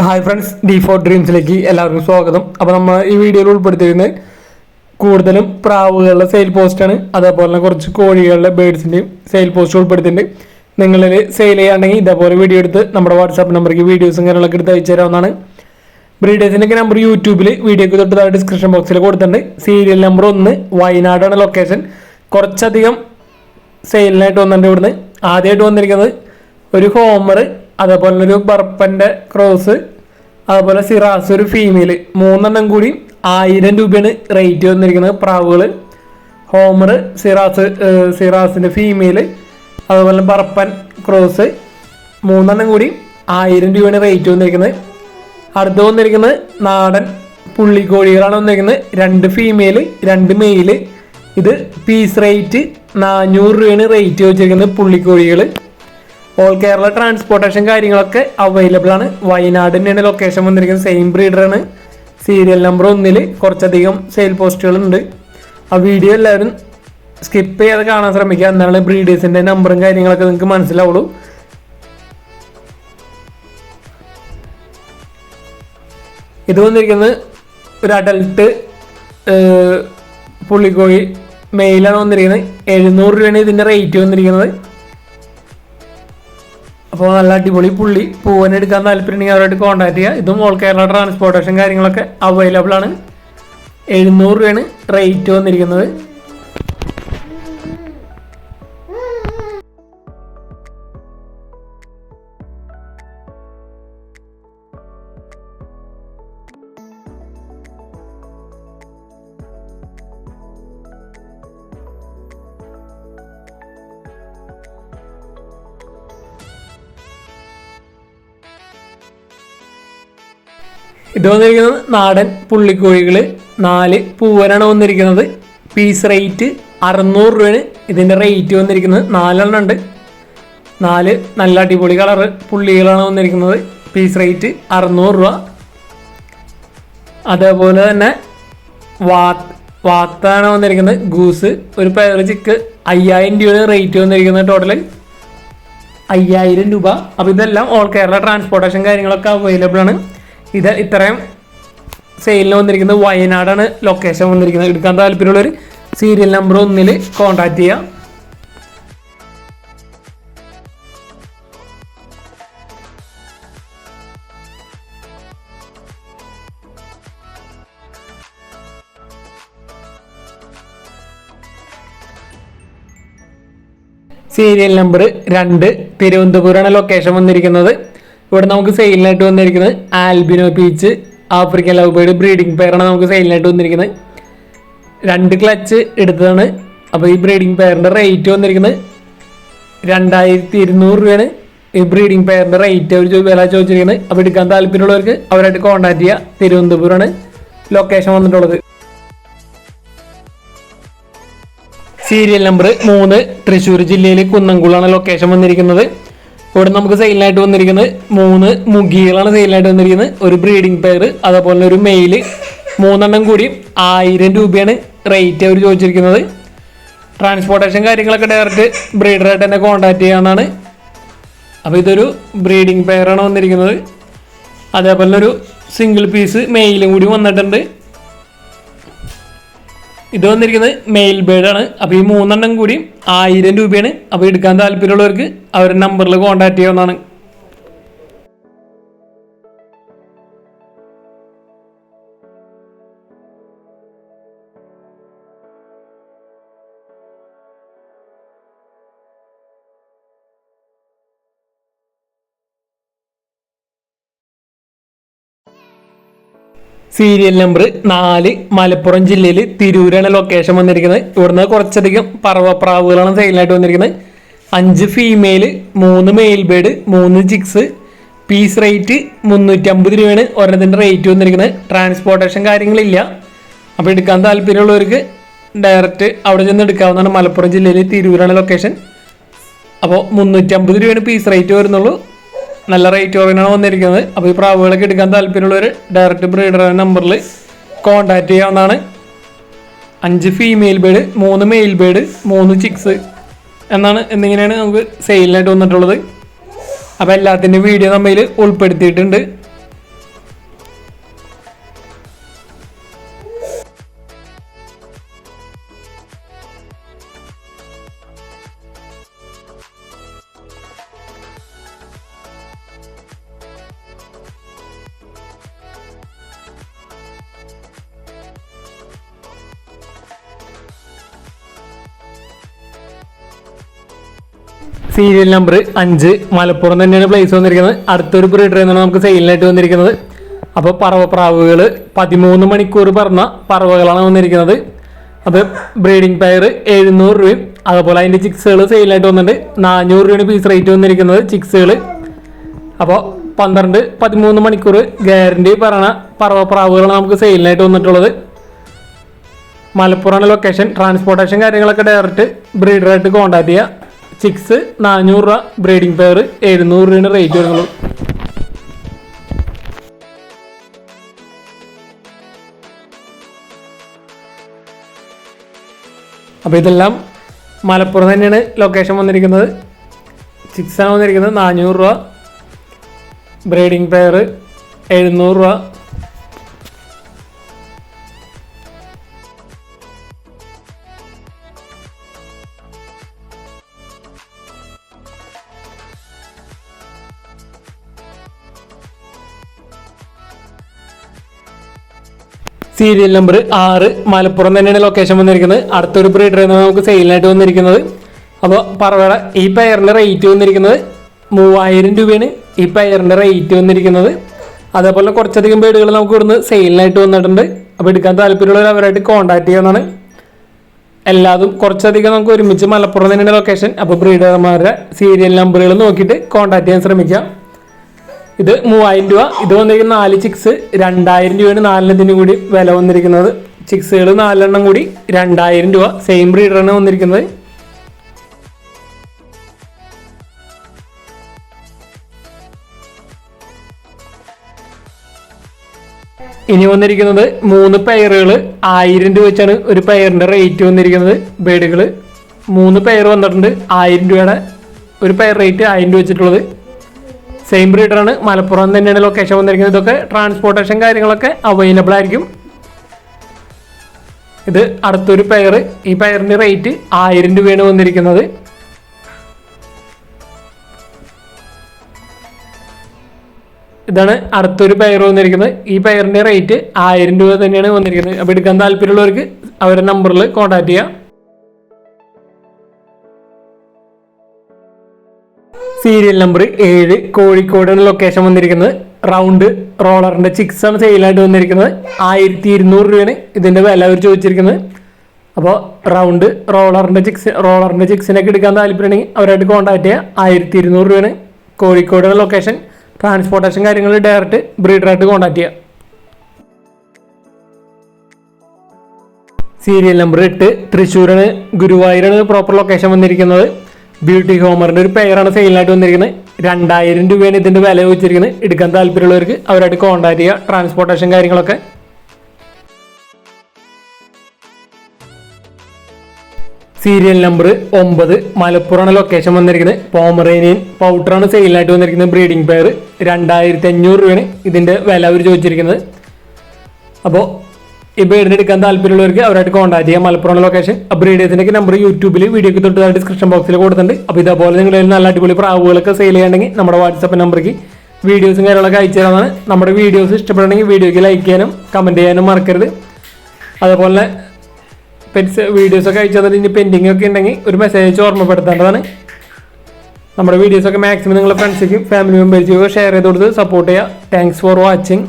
Hi friends D four ഡ്രീംസിലേക്ക് എല്ലാവർക്കും സ്വാഗതം. അപ്പോൾ നമ്മൾ ഈ വീഡിയോയിൽ ഉൾപ്പെടുത്തിയിരുന്നത് കൂടുതലും പ്രാവുകളുടെ സെയിൽ പോസ്റ്റാണ് അതേപോലെ തന്നെ കുറച്ച് കോഴികളുടെ ബേഡ്സിന്റെയും സെയിൽ പോസ്റ്റ് ഉൾപ്പെടുത്തിയിട്ടുണ്ട്. നിങ്ങളിൽ സെയിൽ ചെയ്യുകയാണെങ്കിൽ ഇതേപോലെ വീഡിയോ എടുത്ത് നമ്മുടെ വാട്സാപ്പ് നമ്പറിലേക്ക് വീഡിയോസും കാര്യങ്ങളൊക്കെ എടുത്ത് അയച്ചു തരാവുന്നതാണ്. ബ്രീഡേഴ്സിന്റെ നമ്പർ യൂട്യൂബിൽ വീഡിയോക്ക് തൊട്ട് ഡിസ്ക്രിപ്ഷൻ ബോക്സിൽ കൊടുത്തിട്ടുണ്ട്. സീരിയൽ നമ്പർ ഒന്ന് വയനാടാണ് ലൊക്കേഷൻ കുറച്ചധികം സെയിലിനായിട്ട് വന്നിട്ടുണ്ട് ഇവിടുന്ന്. ആദ്യമായിട്ട് വന്നിരിക്കുന്നത് ഒരു ഹോമർ അതേപോലെ ഒരു ബർപ്പന്റെ ക്രോസ് അതുപോലെ സിറാസ് ഒരു ഫീമെയിൽ മൂന്നെണ്ണം കൂടി ആയിരം രൂപയാണ് റേറ്റ് വന്നിരിക്കുന്നത് പ്രാവുകൾ ഹോമർ സിറാസ് സിറാസിന്റെ ഫീമെയിൽ അതുപോലെ ബർപ്പൻ ക്രോസ് മൂന്നെണ്ണം കൂടി ആയിരം രൂപയാണ് റേറ്റ് വന്നിരിക്കുന്നത്. അടുത്ത് വന്നിരിക്കുന്നത് നാടൻ പുള്ളിക്കോഴികളാണ് വന്നിരിക്കുന്നത്. രണ്ട് ഫീമെയിൽ രണ്ട് മെയിൽ ഇത് പീസ് റേറ്റ് നാനൂറ് രൂപയാണ് റേറ്റ് വെച്ചിരിക്കുന്നത് പുള്ളിക്കോഴികൾ ഓൾ കേരള ട്രാൻസ്പോർട്ടേഷൻ കാര്യങ്ങളൊക്കെ അവൈലബിൾ ആണ്. വയനാട് തന്നെയാണ് ലൊക്കേഷൻ വന്നിരിക്കുന്നത്. സെയിം ബ്രീഡറാണ് സീരിയൽ നമ്പർ ഒന്നിൽ കുറച്ചധികം സെയിൽ പോസ്റ്റുകളുണ്ട് ആ വീഡിയോ എല്ലാവരും സ്കിപ്പ് ചെയ്യാതെ കാണാൻ ശ്രമിക്കുക. എന്നാണ് ബ്രീഡേഴ്സിന്റെ നമ്പറും കാര്യങ്ങളൊക്കെ നിങ്ങൾക്ക് മനസ്സിലാവുള്ളൂ. ഇത് വന്നിരിക്കുന്നത് ഒരു അഡൽട്ട് പുള്ളിക്കോഴി മെയിലാണ് വന്നിരിക്കുന്നത്. എഴുന്നൂറ് രൂപയാണ് ഇതിന്റെ റേറ്റ് വന്നിരിക്കുന്നത്. അപ്പോൾ നല്ല അടിപൊളി പുള്ളി പൂവനെടുക്കാൻ താല്പര്യമുണ്ടെങ്കിൽ അവരായിട്ട് കോൺടാക്ട് ചെയ്യുക. ഇതും ഓൾ കേരള ട്രാൻസ്പോർട്ടേഷൻ കാര്യങ്ങളൊക്കെ അവൈലബിൾ ആണ്. എഴുന്നൂറ് രൂപയാണ് റേറ്റ് വന്നിരിക്കുന്നത്. ഇത് വന്നിരിക്കുന്നത് നാടൻ പുള്ളിക്കോഴികൾ നാല് പൂവനാണ് വന്നിരിക്കുന്നത്. പീസ് റേറ്റ് അറുന്നൂറ് രൂപയാണ്. ഇതിന്റെ റേറ്റ് വന്നിരിക്കുന്നത് നാലെണ്ണം ഉണ്ട്. നാല് നല്ല അടിപൊളി കളർ പുള്ളികളാണ് വന്നിരിക്കുന്നത്. പീസ് റേറ്റ് അറുന്നൂറ് രൂപ. അതേപോലെ തന്നെ വാ വാത്താണ് വന്നിരിക്കുന്നത്. ഗൂസ് ഒരു പേര് ചിക്ക് അയ്യായിരം രൂപയാണ് റേറ്റ് വന്നിരിക്കുന്നത് ടോട്ടൽ അയ്യായിരം രൂപ. അപ്പോൾ ഇതെല്ലാം ഓൾ കേരള ട്രാൻസ്പോർട്ടേഷൻ കാര്യങ്ങളൊക്കെ അവൈലബിൾ ആണ്. ഇത് ഇത്രയും സെയിലിന് വന്നിരിക്കുന്നത് വയനാടാണ് ലൊക്കേഷൻ വന്നിരിക്കുന്നത്. എടുക്കാൻ താല്പര്യമുള്ളവർ സീരിയൽ നമ്പർ ഒന്നിൽ കോൺടാക്ട് ചെയ്യാം. സീരിയൽ നമ്പർ രണ്ട് തിരുവനന്തപുരമാണ് ലൊക്കേഷൻ വന്നിരിക്കുന്നത്. ഇവിടെ നമുക്ക് സെയിലിനായിട്ട് വന്നിരിക്കുന്നത് albino peach African love bird breeding പെയറാണ് നമുക്ക് സെയിലിനായിട്ട് വന്നിരിക്കുന്നത്. രണ്ട് ക്ലച്ച് എടുത്തതാണ്. അപ്പോൾ ഈ ബ്രീഡിംഗ് പെയറിന്റെ റേറ്റ് വന്നിരിക്കുന്നത് രണ്ടായിരത്തി ഇരുന്നൂറ് രൂപയാണ്. ഈ ബ്രീഡിംഗ് പെയറിന്റെ റേറ്റ് അവർ വില ചോദിച്ചിരിക്കുന്നത്. അപ്പോൾ എടുക്കാൻ താല്പര്യമുള്ളവർക്ക് അവരായിട്ട് കോൺടാക്ട് ചെയ്യുക തിരുവനന്തപുരമാണ് ലൊക്കേഷൻ വന്നിട്ടുള്ളത്. സീരിയൽ നമ്പർ മൂന്ന് തൃശ്ശൂർ ജില്ലയിൽ കുന്നംകുളാണ് ലൊക്കേഷൻ വന്നിരിക്കുന്നത്. ഇവിടെ നമുക്ക് സെയിലായിട്ട് വന്നിരിക്കുന്നത് മൂന്ന് മുഗികളാണ് സെയിലായിട്ട് വന്നിരിക്കുന്നത്. ഒരു ബ്രീഡിംഗ് പെയർ അതേപോലെ ഒരു മെയിൽ മൂന്നെണ്ണം കൂടി ആയിരം രൂപയാണ് റേറ്റ് അവർ ചോദിച്ചിരിക്കുന്നത്. ട്രാൻസ്പോർട്ടേഷൻ കാര്യങ്ങളൊക്കെ ഡയറക്റ്റ് ബ്രീഡറായിട്ട് തന്നെ കോൺടാക്ട് ചെയ്യാവുന്നതാണ്. അപ്പോൾ ഇതൊരു ബ്രീഡിംഗ് പെയറാണ് വന്നിരിക്കുന്നത്. അതേപോലെ ഒരു സിംഗിൾ പീസ് മെയിലും കൂടി വന്നിട്ടുണ്ട്. ഇത് വന്നിരിക്കുന്നത് മെയിൽ ആണ്. അപ്പോൾ ഈ മൂന്നെണ്ണം കൂടി ആയിരം രൂപയാണ്. അപ്പോൾ എടുക്കാൻ താല്പര്യമുള്ളവർക്ക് അവരുടെ നമ്പറിൽ കോൺടാക്ട് ചെയ്യാവുന്നതാണ്. സീരിയൽ നമ്പർ നാല് മലപ്പുറം ജില്ലയിൽ തിരൂരാണ് ലൊക്കേഷൻ വന്നിരിക്കുന്നത്. ഇവിടുന്ന് കുറച്ചധികം പറവപ്രാവുകളാണ് സെയിലായിട്ട് വന്നിരിക്കുന്നത്. അഞ്ച് ഫീമെയിൽ മൂന്ന് മെയിൽ ബേഡ് മൂന്ന് ചിക്സ് പീസ് റേറ്റ് മുന്നൂറ്റമ്പത് രൂപയാണ് ഒരെണ്ണത്തിന്റെ റേറ്റ് വന്നിരിക്കുന്നത്. ട്രാൻസ്പോർട്ടേഷൻ കാര്യങ്ങളില്ല. അപ്പോൾ എടുക്കാൻ താല്പര്യമുള്ളവർക്ക് ഡയറക്റ്റ് അവിടെ ചെന്ന് എടുക്കാവുന്നതാണ് മലപ്പുറം ജില്ലയിൽ തിരൂരാണ് ലൊക്കേഷൻ അപ്പോൾ മുന്നൂറ്റമ്പത് രൂപയാണ് പീസ് റേറ്റ് വരുന്നുള്ളൂ. നല്ല റേറ്റ് കുറവിനാണ് വന്നിരിക്കുന്നത്. അപ്പോൾ ഈ പ്രാവുകളൊക്കെ എടുക്കാൻ താല്പര്യമുള്ളവർ ഡയറക്റ്റ് ബ്രീഡർ നമ്പറിൽ കോൺടാക്ട് ചെയ്യാവുന്നതാണ്. അഞ്ച് ഫീമെയിൽ ബേഡ് മൂന്ന് മെയിൽ ബേഡ് മൂന്ന് ചിക്സ് എന്നാണ് എന്നിങ്ങനെയാണ് നമുക്ക് സെയിലിനായിട്ട് വന്നിട്ടുള്ളത്. അപ്പോൾ എല്ലാത്തിന്റെ വീഡിയോ നമ്മയിൽ ഉൾപ്പെടുത്തിയിട്ടുണ്ട്. സീരിയൽ നമ്പർ അഞ്ച് മലപ്പുറം തന്നെയാണ് പ്ലേസ് വന്നിരിക്കുന്നത്. അടുത്തൊരു ബ്രീഡർ എന്നാണ് നമുക്ക് സെയിലിനായിട്ട് വന്നിരിക്കുന്നത്. അപ്പോൾ പറവപ്രാവുകൾ പതിമൂന്ന് മണിക്കൂർ പറഞ്ഞ പറവകളാണ് വന്നിരിക്കുന്നത്. അത് ബ്രീഡിംഗ് പെയർ എഴുന്നൂറ് രൂപയും അതുപോലെ അതിന്റെ ചിക്സുകൾ സെയിലായിട്ട് വന്നിട്ടുണ്ട്. നാനൂറ് രൂപയാണ് പീസ് റേറ്റ് വന്നിരിക്കുന്നത് ചിക്സുകൾ അപ്പോൾ പന്ത്രണ്ട് പതിമൂന്ന് മണിക്കൂർ ഗ്യാരണ്ടി പറയണ പറവപ്രാവുകളാണ് നമുക്ക് സെയിലിനായിട്ട് വന്നിട്ടുള്ളത്. മലപ്പുറമാണ് ലൊക്കേഷൻ ട്രാൻസ്പോർട്ടേഷൻ കാര്യങ്ങളൊക്കെ ഡയറക്റ്റ് ബ്രീഡറായിട്ട് കോൺടാക്ട് ചെയ്യുക. ചിക്സ് നാനൂറ് രൂപ ബ്രീഡിംഗ് പെയർ എഴുന്നൂറ് രൂപയാണ് റേറ്റ് വരുന്നുള്ളൂ. അപ്പോൾ ഇതെല്ലാം മലപ്പുറം തന്നെയാണ് ലൊക്കേഷൻ വന്നിരിക്കുന്നത്. ചിക്സാണ് ആണ് വന്നിരിക്കുന്നത് നാനൂറ് രൂപ. ബ്രീഡിംഗ് പെയർ എഴുന്നൂറ് രൂപ. സീരിയൽ നമ്പർ ആറ് മലപ്പുറം തന്നെയാണ് ലൊക്കേഷൻ വന്നിരിക്കുന്നത്. അടുത്തൊരു ബ്രീഡർ എന്ന് നമുക്ക് സെയിലിനായിട്ട് വന്നിരിക്കുന്നത്. അപ്പോൾ പറവയുടെ ഈ പെയറിന്റെ റേറ്റ് വന്നിരിക്കുന്നത് മൂവായിരം രൂപയാണ്. ഈ പെയറിന്റെ റേറ്റ് വന്നിരിക്കുന്നത്. അതേപോലെ കുറച്ചധികം ബേഡുകൾ നമുക്ക് ഇവിടുന്ന് സെയിലിനായിട്ട് വന്നിട്ടുണ്ട്. അപ്പോൾ എടുക്കാൻ താല്പര്യമുള്ളവർ അവരായിട്ട് കോൺടാക്ട് ചെയ്യാവുന്നതാണ്. എല്ലാതും കുറച്ചധികം നമുക്ക് ഒരുമിച്ച് മലപ്പുറം തന്നെയാണ് ലൊക്കേഷൻ അപ്പോൾ ബ്രീഡർമാരുടെ സീരിയൽ നമ്പറുകൾ നോക്കിയിട്ട് കോൺടാക്ട് ചെയ്യാൻ ശ്രമിക്കാം. ഇത് മൂവായിരം രൂപ. ഇത് വന്നിരിക്കുന്ന നാല് ചിക്സ് രണ്ടായിരം രൂപയാണ് നാലെണ്ണത്തിന് കൂടി വില വന്നിരിക്കുന്നത്. ചിക്സുകൾ നാലെണ്ണം കൂടി രണ്ടായിരം രൂപ. സെയിം ബ്രീഡറാണ് വന്നിരിക്കുന്നത്. ഇനി വന്നിരിക്കുന്നത് മൂന്ന് പെയറുകൾ ആയിരം രൂപ വെച്ചാണ് ഒരു പെയറിന്റെ റേറ്റ് വന്നിരിക്കുന്നത് ബേഡുകൾ മൂന്ന് പെയർ വന്നിട്ടുണ്ട്. ആയിരം രൂപയുടെ ഒരു പെയർ റേറ്റ് ആയിരം രൂപ വെച്ചിട്ടുള്ളത്. സെയിം ബ്രീഡറാണ് മലപ്പുറം തന്നെയാണ് ലൊക്കേഷൻ വന്നിരിക്കുന്നത്. ഇതൊക്കെ ട്രാൻസ്പോർട്ടേഷൻ കാര്യങ്ങളൊക്കെ അവൈലബിൾ ആയിരിക്കും. ഇത് അടുത്തൊരു പെയർ ഈ പെയറിന്റെ റേറ്റ് ആയിരം രൂപയാണ് വന്നിരിക്കുന്നത്. ഇതാണ് അടുത്തൊരു പെയർ വന്നിരിക്കുന്നത്. ഈ പെയറിന്റെ റേറ്റ് ആയിരം രൂപ തന്നെയാണ് വന്നിരിക്കുന്നത്. അപ്പോൾ എടുക്കാൻ താല്പര്യമുള്ളവർക്ക് അവരുടെ നമ്പറിൽ കോൺടാക്ട് ചെയ്യാം. സീരിയൽ നമ്പർ ഏഴ് കോഴിക്കോടാണ് ലൊക്കേഷൻ വന്നിരിക്കുന്നത്. റൗണ്ട് റോളറിന്റെ ചിക്സ് ആണ് സെയിലായിട്ട് വന്നിരിക്കുന്നത്. ആയിരത്തി ഇരുന്നൂറ് രൂപയാണ് ഇതിന്റെ വില അവർ ചോദിച്ചിരിക്കുന്നത്. അപ്പോൾ റൗണ്ട് റോളറിന്റെ ചിക്സ് റോളറിന്റെ ചിക്സിനൊക്കെ എടുക്കാൻ താല്പര്യമുണ്ടെങ്കിൽ അവരായിട്ട് കോൺടാക്ട് ചെയ്യുക ആയിരത്തി ഇരുന്നൂറ് രൂപയാണ് കോഴിക്കോടാണ് ലൊക്കേഷൻ ട്രാൻസ്പോർട്ടേഷൻ കാര്യങ്ങൾ ഡയറക്റ്റ് ബ്രീഡറായിട്ട് കോൺടാക്ട് ചെയ്യുക സീരിയൽ നമ്പർ എട്ട് തൃശ്ശൂരാണ് ഗുരുവായൂരാണ് പ്രോപ്പർ ലൊക്കേഷൻ വന്നിരിക്കുന്നത്. ബ്യൂട്ടി ഹോമറിന്റെ ഒരു പെയറാണ് സെയിലായിട്ട് വന്നിരിക്കുന്നത്. രണ്ടായിരം രൂപയാണ് ഇതിന്റെ വില വെച്ചിരിക്കുന്നത് എടുക്കാൻ താല്പര്യമുള്ളവർക്ക് അവരായിട്ട് കോൺടാക്ട് ചെയ്യുക ട്രാൻസ്പോർട്ടേഷൻ കാര്യങ്ങളൊക്കെ. സീരിയൽ നമ്പർ ഒമ്പത് മലപ്പുറമാണ് ലൊക്കേഷൻ വന്നിരിക്കുന്നത്. പോമറേനിയൻ പൗഡറാണ് സെയിലായിട്ട് വന്നിരിക്കുന്നത് ബ്രീഡിംഗ് പെയർ രണ്ടായിരത്തി അഞ്ഞൂറ് രൂപയാണ് ഇതിന്റെ വില അവർ ചോദിച്ചിരിക്കുന്നത്. അപ്പോൾ ബേഡിന് എടുക്കാൻ താല്പര്യമുള്ളവർക്ക് അവരായിട്ട് കോൺടാക്ട് ചെയ്യാം. മലപ്പുറം ലൊക്കേഷൻ ബ്രീഡേഴ്സിന്റെ നമ്പർ യൂട്യൂബിൽ വീഡിയോക്ക് തൊട്ട് ഡിസ്ക്രിപ്ഷൻ ബോക്സിൽ കൊടുത്തിട്ടുണ്ട്. അപ്പോൾ ഇതേപോലെ നിങ്ങൾ നല്ല അടിപൊളി പ്രാവുകളൊക്കെ സെയിൽ ചെയ്യണമെങ്കിൽ നമ്മുടെ വാട്സപ്പ് നമ്പർക്ക് വീഡിയോസും കാര്യങ്ങളൊക്കെ അയച്ചു തരാനാണ് നമ്മുടെ വീഡിയോസ് ഇഷ്ടപ്പെടണമെങ്കിൽ വീഡിയോയ്ക്ക് ലൈക്ക് ചെയ്യാനും കമന്റ് ചെയ്യാനും മറക്കരുത്. അതുപോലെ പെറ്റ്സ് വീഡിയോസൊക്കെ അയച്ചു തന്നിട്ട് ഇനി പെൻഡിങ് ഒക്കെ ഉണ്ടെങ്കിൽ ഒരു മെസ്സേജ് ഓർമ്മപ്പെടുത്തേണ്ടതാണ്. നമ്മുടെ വീഡിയോസൊക്കെ മാക്സിമം നിങ്ങളുടെ ഫ്രണ്ട്സിക്കും ഫാമിലി മെമ്പേഴ്സിനും ഷെയർ ചെയ്ത് കൊടുത്ത് സപ്പോർട്ട് ചെയ്യുക. Thanks for watching